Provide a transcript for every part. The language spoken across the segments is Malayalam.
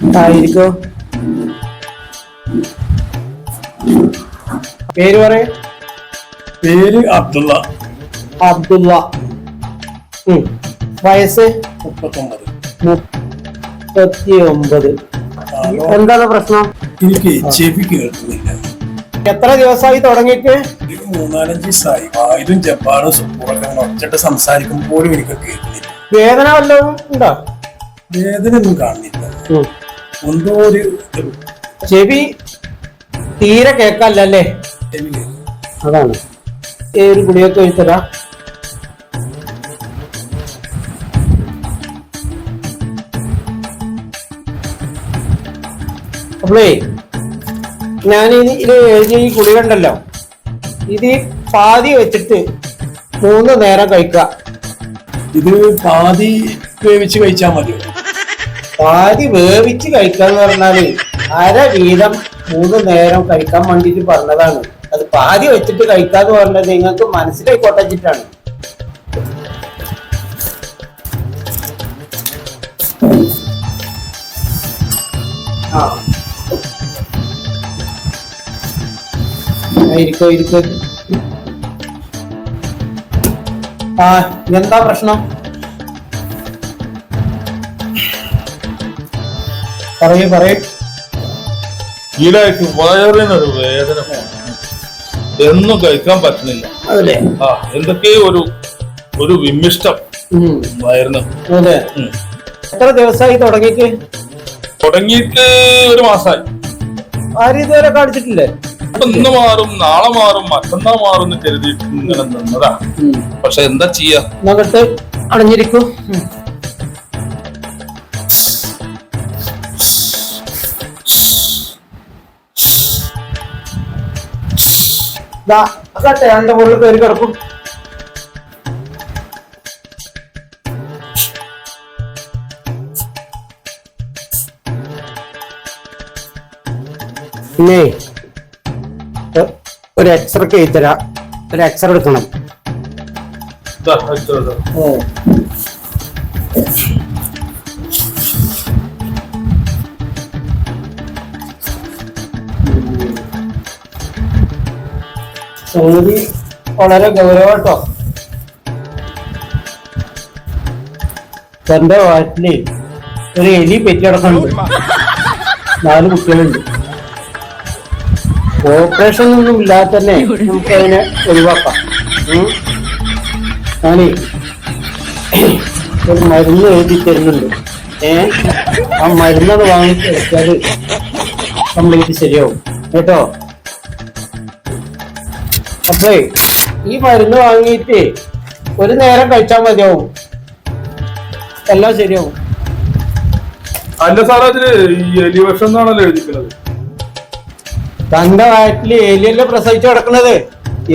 ആയിരിക്കും പേര് പറയ. പേര് അബ്ദുള്ള. അബ്ദുള്ള. ഉം. വയസ്സ്? മുപ്പത്തൊമ്പത്. മുപ്പത്തി ഒമ്പത്. എന്താണ് പ്രശ്നം? എനിക്ക് ചെവി കേൾക്കുന്നില്ല. എത്ര ദിവസമായി തുടങ്ങിയിട്ട്? മൂന്നാലഞ്ച് ദിവസമായി. വായിലും ജപ്പാനും സുപ്പൂറൊക്കെ ഒറ്റ ഒറ്റട്ട് പോലും എനിക്ക് കേൾക്കുന്നില്ല. വേദന വല്ലതും ഉണ്ടോ? വേദന ഒന്നും കാണുന്നില്ല. എന്തോ ഒരു ചെവി തീരെ കേക്കല്ലേ അല്ലേ അതാണ്. ഏത് ഒരു ഗുളിയൊക്കെ ഒഴിച്ചതാ അപ്പളേ ഞാൻ ഇത് എഴുതിയ ഈ ഗുളിക കണ്ടല്ലോ ഇത് പാതി വെച്ചിട്ട് മൂന്ന് നേരം കഴിക്കുക. ഇത് പാതി വേവിച്ച് കഴിച്ചാൽ മതിയോ? പാതി വേവിച്ച് കഴിക്കാന്ന് പറഞ്ഞാൽ അര വീതം മൂന്ന് നേരം കഴിക്കാൻ വേണ്ടിട്ട് പറഞ്ഞതാണ്. അത് പാതി വെച്ചിട്ട് കഴിക്കാന്ന് പറഞ്ഞത് നിങ്ങൾക്ക് മനസ്സിലായി കൊട്ടച്ചിട്ടാണ് ആ. ഇരിക്കോ ഇരിക്കോ. ആ എന്താ പ്രശ്നം? പറയൂ പറയൂ. ഈടായിട്ട് വയറിനൊരു വേദന എന്നും കഴിക്കാൻ പറ്റുന്നില്ല. അതല്ലേ ആ എന്തൊക്കെയോ ഒരു ഒരു വിമിഷ്ടം. വയറിന്. അതെ. എത്ര ദിവസമായി തുടങ്ങിയിട്ട്? തുടങ്ങിയിട്ട് ഒരു മാസമായി ആരും ഇതുവരെ കാണിച്ചിട്ടില്ലേ? ഇന്ന് മാറും നാളെ മാറും മറ്റന്നാ മാറും എന്ന് കരുതിയിട്ട് ഇങ്ങനെ നിന്നതാ. പക്ഷെ എന്താ ചെയ്യാ? അടഞ്ഞിരിക്കൂ. കട്ടയാണ്ട് മുകളിൽ കയറി കിടക്കും. പിന്നെ ഒരു എക്സ്റേ എഴുതരാ ഒരു എക്സ്റ എടുക്കണം. ഇതാ, സംഗതി വളരെ ഗൗരവട്ടോ തന്റെ വാറ്റിൽ ഒരു എലി പെറ്റിടക്കുന്നുണ്ട് നാല് കുട്ടികളുണ്ട്. ഓപ്പറേഷൻ ഒന്നും ഇല്ലാതെ തന്നെ നമുക്ക് അതിനെ ഒഴിവാക്കാം. ഞാനേ ഒരു മരുന്ന് എഴുതി തരുന്നുണ്ട്. ഏ? ആ മരുന്നത് വാങ്ങി കഴിച്ചാൽ കംപ്ലീറ്റ് ശരിയാവും. കേട്ടോ? അപ്പേ ഈ മരുന്ന് വാങ്ങിയിട്ട് ഒരു നേരം കഴിച്ചാൽ മതിയാവും. എല്ലാം ശരിയാവും. അല്ല സാറേ അതിൽ ഈ എലി വിഷം എന്നാണല്ലോ എഴുതിക്കുന്നത്? തന്റെ വയറ്റിൽ എലിയല്ലേ പ്രസവിച്ചു കിടക്കണത്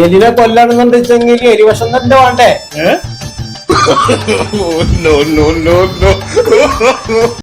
എലിനെ കൊല്ലാണെന്നുണ്ടെങ്കിൽ എലി വിഷം തന്നെ വേണ്ടേ?